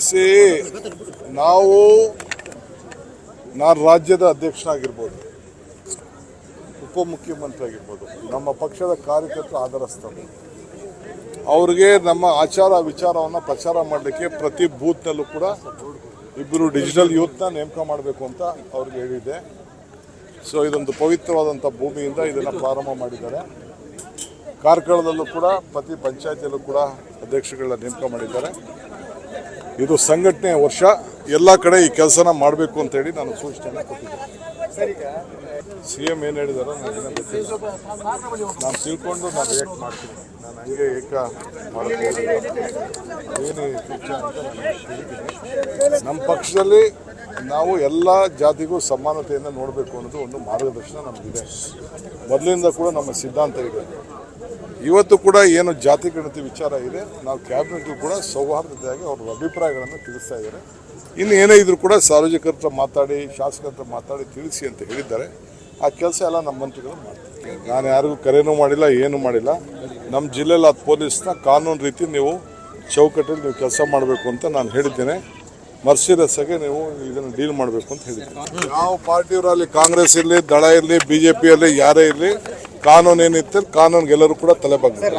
C ನಾವು ನಾನು ರಾಜ್ಯದ ಅಧ್ಯಕ್ಷನಾಗಿರ್ಬೋದು ಉಪಮುಖ್ಯಮಂತ್ರಿ ಆಗಿರ್ಬೋದು ನಮ್ಮ ಪಕ್ಷದ ಕಾರ್ಯಕರ್ತರು ಆಧರಿಸ್ತಾರೆ ಅವ್ರಿಗೆ ನಮ್ಮ ಆಚಾರ ವಿಚಾರವನ್ನು ಪ್ರಚಾರ ಮಾಡಲಿಕ್ಕೆ ಪ್ರತಿ ಬೂತ್ನಲ್ಲೂ ಕೂಡ ಇಬ್ಬರು ಡಿಜಿಟಲ್ ಯೂತ್ನ ನೇಮಕ ಮಾಡಬೇಕು ಅಂತ ಅವ್ರಿಗೆ ಹೇಳಿದೆ ಸೊ ಇದೊಂದು ಪವಿತ್ರವಾದಂಥ ಭೂಮಿಯಿಂದ ಇದನ್ನು ಪ್ರಾರಂಭ ಮಾಡಿದ್ದಾರೆ. ಕಾರ್ಕಳದಲ್ಲೂ ಕೂಡ, ಪ್ರತಿ ಪಂಚಾಯತಿಯಲ್ಲೂ ಕೂಡ ಅಧ್ಯಕ್ಷಗಳನ್ನ ನೇಮಕ ಮಾಡಿದ್ದಾರೆ. ಇದು ಸಂಘಟನೆ ವರ್ಷ. ಎಲ್ಲ ಕಡೆ ಈ ಕೆಲಸನ ಮಾಡಬೇಕು ಅಂತ ಹೇಳಿ ನಾನು ಸೂಚನೆ ಕೊಟ್ಟಿದ್ದೆ ಸಿ ಎಂ ಏನು ಹೇಳಿದಾರೋ ನಾನು ತಿಳ್ಕೊಂಡು ನಾನು ರಿಯಾಕ್ಟ್ ಮಾಡ್ತೀನಿ. ನಾನು ಹಂಗೆ ಏಕ ಏನು ನಮ್ಮ ಪಕ್ಷದಲ್ಲಿ ನಾವು ಎಲ್ಲ ಜಾತಿಗೂ ಸಮಾನತೆಯನ್ನು ನೋಡಬೇಕು ಅನ್ನೋದು ಒಂದು ಮಾರ್ಗದರ್ಶನ ನಮಗಿದೆ. ಮೊದಲಿಂದ ಕೂಡ ನಮ್ಮ ಸಿದ್ಧಾಂತ ಇದೆ. ಇವತ್ತು ಕೂಡ ಏನು ಜಾತಿ ಗಣತಿ ವಿಚಾರ ಇದೆ, ನಾವು ಕ್ಯಾಬಿನೆಟ್ ಕೂಡ ಸೌಹಾರ್ದತೆಯಾಗಿ ಅವ್ರ ಅಭಿಪ್ರಾಯಗಳನ್ನು ತಿಳಿಸ್ತಾ ಇದ್ದಾರೆ. ಇನ್ನು ಏನೇ ಇದ್ರೂ ಕೂಡ ಸಾರ್ವಜನಿಕರ ಹತ್ರ ಮಾತಾಡಿ, ಶಾಸಕರ ಹತ್ರ ಮಾತಾಡಿ ತಿಳಿಸಿ ಅಂತ ಹೇಳಿದ್ದಾರೆ. ಆ ಕೆಲಸ ಎಲ್ಲ ನಮ್ಮ ಮಂತ್ರಿಗಳು ಮಾಡ್ತಾರೆ. ನಾನು ಯಾರಿಗೂ ಕರೆನೂ ಮಾಡಿಲ್ಲ, ಏನೂ ಮಾಡಿಲ್ಲ. ನಮ್ಮ ಜಿಲ್ಲೆಯಲ್ಲಿ ಅದು ಪೊಲೀಸ್ನ ಕಾನೂನು ರೀತಿ ನೀವು ಚೌಕಟ್ಟಲ್ಲಿ ನೀವು ಕೆಲಸ ಮಾಡಬೇಕು ಅಂತ ನಾನು ಹೇಳಿದ್ದೇನೆ. ಮರ್ಸಿರಸ್ಸಾಗೆ ನೀವು ಇದನ್ನು ಡೀಲ್ ಮಾಡಬೇಕು ಅಂತ ಹೇಳಿದ್ದೀನಿ. ಯಾವ ಪಾರ್ಟಿಯವರಲ್ಲಿ ಕಾಂಗ್ರೆಸ್ ಇರಲಿ, ದಳ ಇರಲಿ ಬಿ ಜೆ ಪಿಯಲ್ಲಿ ಯಾರೇ ಇರಲಿ ಕಾನೂನು ಏನಿತ್ತು ಕಾನೂನಿಗೆ ಎಲ್ಲರೂ ಕೂಡ ತಲೆ ಬಗ್ಗೆ